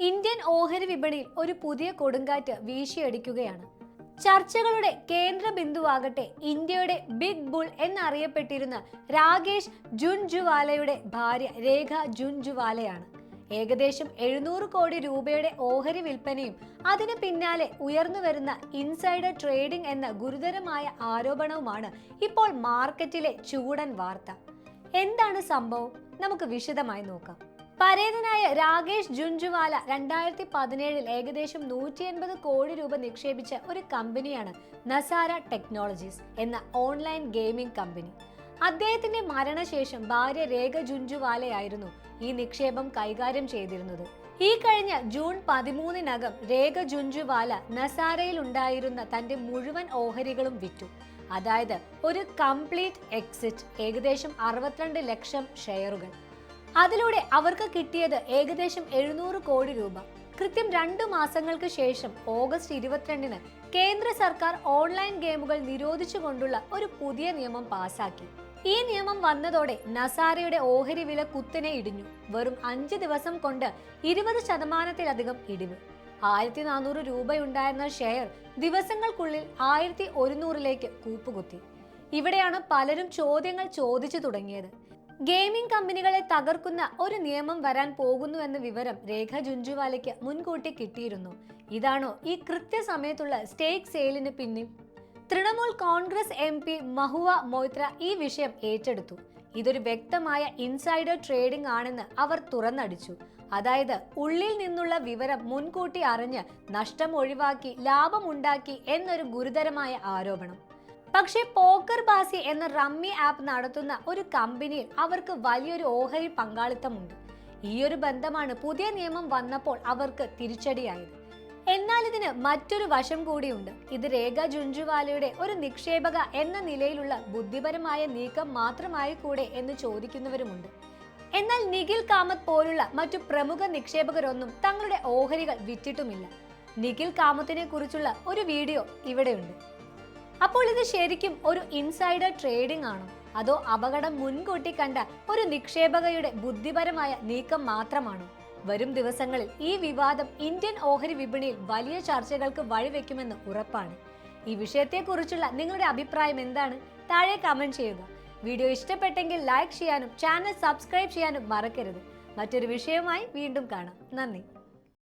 Indian ഓഹരി വിപണിയിൽ ഒരു പുതിയ കൊടുങ്കാറ്റ് വീശിയടിക്കുകയാണ്. ചർച്ചകളുടെ കേന്ദ്ര ബിന്ദുവാകട്ടെ ഇന്ത്യയുടെ ബിഗ് ബുൾ എന്നറിയപ്പെട്ടിരുന്ന രാകേഷ് ജുൻജുവാലയുടെ ഭാര്യ രേഖ ജുൻജുവാലയാണ്. ഏകദേശം എഴുന്നൂറ് കോടി രൂപയുടെ ഓഹരി വിൽപ്പനയും അതിന് പിന്നാലെ ഉയർന്നു വരുന്ന ഇൻസൈഡർ ട്രേഡിംഗ് എന്ന ഗുരുതരമായ ആരോപണവുമാണ് ഇപ്പോൾ മാർക്കറ്റിലെ ചൂടൻ വാർത്ത. എന്താണ് സംഭവം? നമുക്ക് വിശദമായി നോക്കാം. പരേതനായ രാകേഷ് ജുൻജുവാല രണ്ടായിരത്തി പതിനേഴിൽ ഏകദേശം നൂറ്റി എൺപത് കോടി രൂപ നിക്ഷേപിച്ച ഒരു കമ്പനിയാണ് നസാര ടെക്നോളജീസ് എന്ന ഓൺലൈൻ ഗെയിമിംഗ് കമ്പനി. അദ്ദേഹത്തിന്റെ മരണശേഷം ഭാര്യ രേഖ ജുൻജുവാലയായിരുന്നു ഈ നിക്ഷേപം കൈകാര്യം ചെയ്തിരുന്നത്. ഈ കഴിഞ്ഞ ജൂൺ പതിമൂന്നിനകം രേഖ ജുൻജുവാല നസാരയിൽ ഉണ്ടായിരുന്ന തന്റെ മുഴുവൻ ഓഹരികളും വിറ്റു. അതായത് ഒരു കംപ്ലീറ്റ് എക്സിറ്റ് ഏകദേശം അറുപത്തിരണ്ട് ലക്ഷം ഷെയറുകൾ. അതിലൂടെ അവർക്ക് കിട്ടിയത് ഏകദേശം എഴുന്നൂറ് കോടി രൂപ. കൃത്യം രണ്ടു മാസങ്ങൾക്ക് ശേഷം ഓഗസ്റ്റ് ഇരുപത്തിരണ്ടിന് കേന്ദ്ര സർക്കാർ ഓൺലൈൻ ഗെയിമുകൾ നിരോധിച്ചുകൊണ്ടുള്ള ഒരു പുതിയ നിയമം പാസാക്കി. ഈ നിയമം വന്നതോടെ നസാരയുടെ ഓഹരി വില കുത്തിനെ ഇടിഞ്ഞു. വെറും അഞ്ച് ദിവസം കൊണ്ട് ഇരുപത് ശതമാനത്തിലധികം ഇടിവ്. ആയിരത്തി നാനൂറ് രൂപയുണ്ടായിരുന്ന ഷെയർ ദിവസങ്ങൾക്കുള്ളിൽ ആയിരത്തി ഒരുന്നൂറിലേക്ക് കൂപ്പുകുത്തി. ഇവിടെയാണ് പലരും ചോദ്യങ്ങൾ ചോദിച്ചു തുടങ്ങിയത്. ഗെയിമിംഗ് കമ്പനികളെ തകർക്കുന്ന ഒരു നിയമം വരാൻ പോകുന്നു എന്ന വിവരം രേഖ ജുഞ്ചുവാലയ്ക്ക് മുൻകൂട്ടി കിട്ടിയിരുന്നു. ഇതാണോ ഈ കൃത്യസമയത്തുള്ള സ്റ്റേക്ക് സെയിലിന് പിന്നിൽ? തൃണമൂൽ കോൺഗ്രസ് എം പി മഹുവ മൊയ്ത്ര ഈ വിഷയം ഏറ്റെടുത്തു. ഇതൊരു വ്യക്തമായ ഇൻസൈഡർ ട്രേഡിംഗ് ആണെന്ന് അവർ തുറന്നടിച്ചു. അതായത് ഉള്ളിൽ നിന്നുള്ള വിവരം മുൻകൂട്ടി അറിഞ്ഞ് നഷ്ടം ഒഴിവാക്കി ലാഭമുണ്ടാക്കി എന്നൊരു ഗുരുതരമായ ആരോപണം. പക്ഷേ പോക്കർ ബാസി എന്ന റമ്മി ആപ്പ് നടത്തുന്ന ഒരു കമ്പനിയിൽ അവർക്ക് വലിയൊരു ഓഹരി പങ്കാളിത്തമുണ്ട്. ഈ ഒരു ബന്ധമാണ് പുതിയ നിയമം വന്നപ്പോൾ അവർക്ക് തിരിച്ചടിയായത്. എന്നാൽ ഇതിന് മറ്റൊരു വശം കൂടിയുണ്ട്. ഇത് രേഖ ജുൻജുവാലയുടെ ഒരു നിക്ഷേപക എന്ന നിലയിലുള്ള ബുദ്ധിപരമായ നീക്കം മാത്രമായി കൂടെ എന്ന് ചോദിക്കുന്നവരുമുണ്ട്. എന്നാൽ നിഖിൽ കാമത്ത് പോലുള്ള മറ്റു പ്രമുഖ നിക്ഷേപകരൊന്നും തങ്ങളുടെ ഓഹരികൾ വിറ്റിട്ടുമില്ല. നിഖിൽ കാമത്തിനെ കുറിച്ചുള്ള ഒരു വീഡിയോ ഇവിടെയുണ്ട്. അപ്പോൾ ഇത് ശരിക്കും ഒരു ഇൻസൈഡർ ട്രേഡിംഗ് ആണോ? അതോ അപകടം മുൻകൂട്ടി കണ്ട ഒരു നിക്ഷേപകയുടെ ബുദ്ധിപരമായ നീക്കം മാത്രമാണോ? വരും ദിവസങ്ങളിൽ ഈ വിവാദം ഇന്ത്യൻ ഓഹരി വിപണിയിൽ വലിയ ചർച്ചകൾക്ക് വഴിവെക്കുമെന്ന് ഉറപ്പാണ്. ഈ വിഷയത്തെക്കുറിച്ചുള്ള നിങ്ങളുടെ അഭിപ്രായം എന്താണ്? താഴെ കമന്റ് ചെയ്യുക. വീഡിയോ ഇഷ്ടപ്പെട്ടെങ്കിൽ ലൈക്ക് ചെയ്യാനും ചാനൽ സബ്സ്ക്രൈബ് ചെയ്യാനും മറക്കരുത്. മറ്റൊരു വിഷയവുമായി വീണ്ടും കാണാം. നന്ദി.